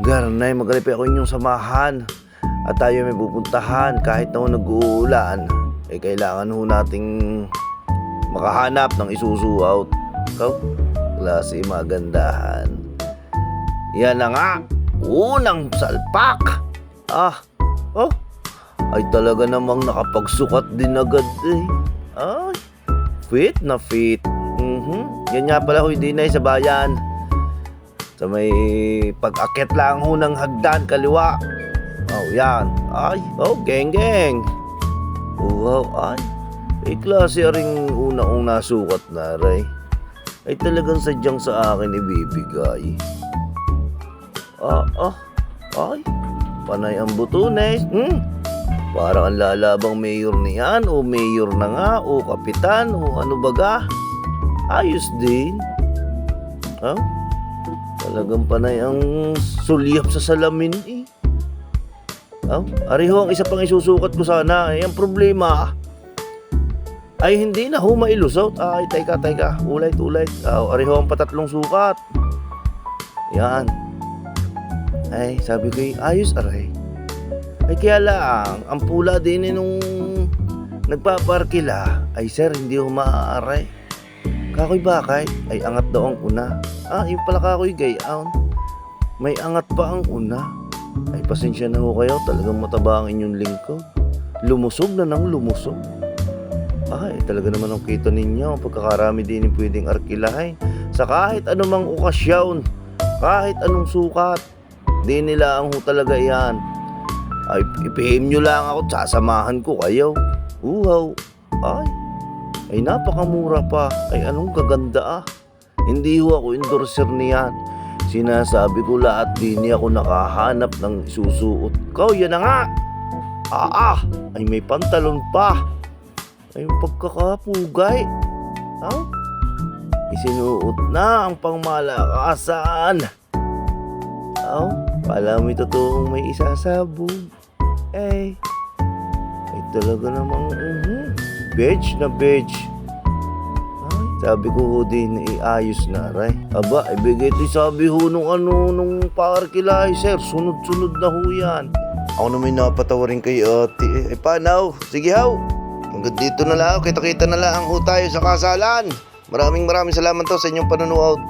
Garnay, magalipi ako inyong samahan. At tayo may pupuntahan kahit na nag-uulan. Eh kailangan ho nating makahanap ng isusu out. Ikaw, klase magandahan. Yan na nga, unang salpak. Ah, oh, ay talaga namang nakapagsukat din agad eh. Ay, fit na fit. Mhm. Yan nga pala ho, na sa bayan. Sa may pag-akit lang ho ng hagdan kaliwa. Oh, yan. Ay, oh, geng geng. Wow, ay. May klase ring una-una na, Ray. Ay talagang sadyang sa akin ibibigay. Ah, ah, ay. Panay ang butunes. Hmm. Parang ang lalabang mayor niyan o mayor na nga o kapitan o ano baga. Ayos din. Ha? Talagang panay ang sulyap sa salamin eh. Oh, ariho ang isa pang isusukat ko sana. Eh, ang problema ay hindi na ho mailusot. Ay, teka, teka. Ulit, ulit. Oh, ariho ang patatlong sukat. Yan. Ay, sabi ko, eh, ayos aray. Ay, kaya lang, ang pula din eh nung nagpaparkila. Ay, sir, hindi ho maaaray. Kakoy bakay? Ay, angat daw ang una. Ah, yung pala kakoy gayaon. May angat pa ang una. Ay, pasensya na ho kayo. Talagang mataba ang inyong lingkod. Lumusog na nang lumusog. Ay, talaga naman ang kita ninyo. Pagkakarami din yung pwedeng arkilahin. Sa kahit anumang okasyon. Kahit anong sukat. Di nila ang ho talaga yan. Ay, ipihim nyo lang ako. Sasamahan ko kayo. Uhaw. Ay, ay napakamura pa. Ay, anong kaganda ah. Hindi ho ako endorser niyan. Sinasabi ko lahat din niya ako nakahanap ng isusuot. Kau, yan na nga. Ah, ah, ay may pantalon pa. Ay, pagkakapugay. Ha? Isinuot na ang pangmalakasan. Oh, pala may totoong may isasabog. Eh, ay talaga namang, uh veg na veg. Ay, sabi ko ho din, iayos na, ray. Aba, ibigay ito sabi ho nung ano, nung parkilay, sir. Sunod-sunod na ho yan. Ako naman napatawarin kay ate. Eh, paano? Sige haw. Hanggang dito na lang. Kita-kita na lang ho tayo sa kasalan. Maraming maraming salamat to sa inyong panonood.